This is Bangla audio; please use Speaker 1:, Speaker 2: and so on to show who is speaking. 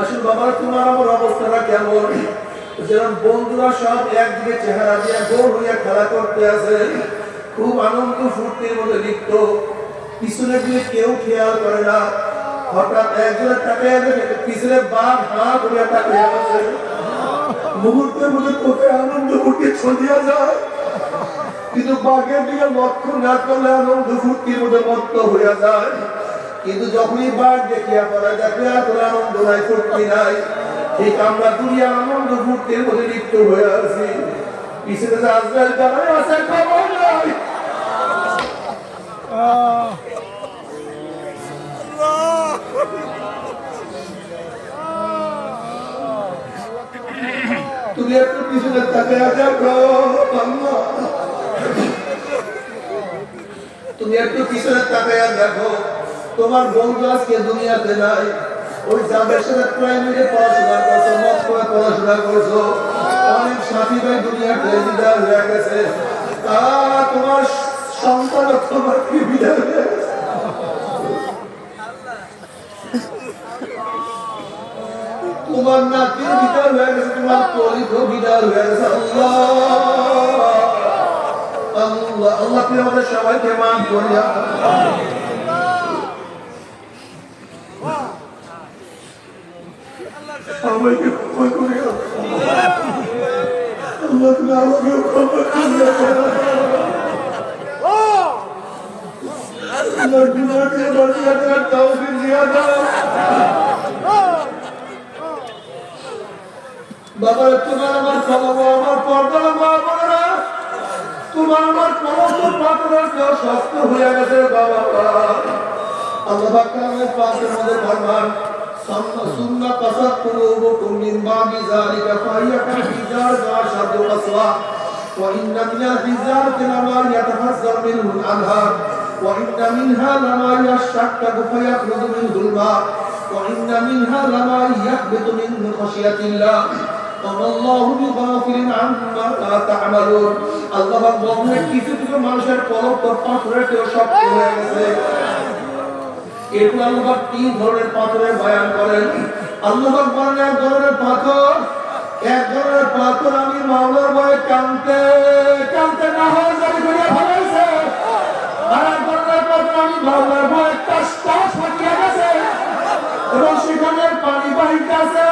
Speaker 1: আসলে বাবা তোমার আমার অবস্থাটা কেমন? যেরকম বন্ধুরা সব একদিকে চেহারা দিয়ে গোল হইয়া খেলা করতে আছে। খুব আনন্দ ফুর্তির মধ্যে লিপ্ত। পিছনে দিয়ে কেউ খেয়াল করে না। হঠাৎ একজনের তাকে পিছনে বাঘ হাঁ করে তাকে আছে মুহূর্তের মধ্যে কোথায় আনন্দ ফুর্তি ছড়িয়ে যায়। কিন্তু বাঘের দিকে লক্ষ্য না করলে আনন্দ ফুর্তির মধ্যে মত্ত হইয়া যায়। কিন্তু যখনই বাঘ দেখিয়া পড়া দেখে আর কোনো আনন্দ নাই, ফুর্তি নাই, ঠিক আমরা দুনিয়া আনন্দ ফুর্তির মধ্যে লিপ্ত হয়ে আছি। পিছনে দাঁড়ায় আছে, খবর নাই। তুমি একটু পিছনে তাকে দেখো তুমি একটু দেখো। তোমার বন্ধু আজকে দুনিয়াতে নাই। ওই যাদের সাথে প্রাইমারি পড়াশোনা করছ মত করে পড়াশোনা করছ। অনেক সাথী ভাই দুনিয়াতে বিদায় হয়ে গেছে। তা তোমার সন্তান তোমার কি বিদায় হয়ে গেছে? তোমার নাতির বিদায় হয়ে গেছে, তোমার তরিক বিদায় হয়ে গেছে। আল্লাহ। আল্লাহ আল্লাহ আমাদের সবাইকে মান করিয়া সবাইকে ক্ষমা করিয়া আল্লাহ তুমি আমাকে ক্ষমা করিয়া আল্লাহ গুনাহকে বাঁচিয়ে দেওয়ার তৌফিক দিয়া দাও বাবা, তোমার আমার বাবা আমার পর্দা মা বোনেরা তোমার আমার সমস্ত পাথরের কেউ শক্ত হয়ে গেছে, বাবা। আল্লাহ কালামের মধ্যে ফরমান সামনা সুন্না কাসাত কুলুবুকুম মিন বাদি যালিকা ফাহিয়া কাহিজার মা শাদু আসওয়া وإن من الحجارة لما يتفجر منه الأنهار وإن منها لما يشقق فيخرج منه الماء وإن منها لما يهبط من خشية الله وما الله بغافل عما تعملون আল্লাহ বলেন কিছু কিছু মানুষের কলম তো পাথরের কেউ শক্ত হয়ে গেছে এরপর আল্লাহ তিন ধরনের পাথরের বয়ান করেন আল্লাহ বলেন, এক ধরনের পাথর, এক ধরনের পাথর আমি মাওলার বয়ে কানতে কানতে না হয়ে যাবে করে ফেলেছে আর এক ধরনের পাথর আমি মাওলার বয়ে টাস টাস ফাটিয়ে গেছে। এবং সেখানে পানি বাহিতে আছে।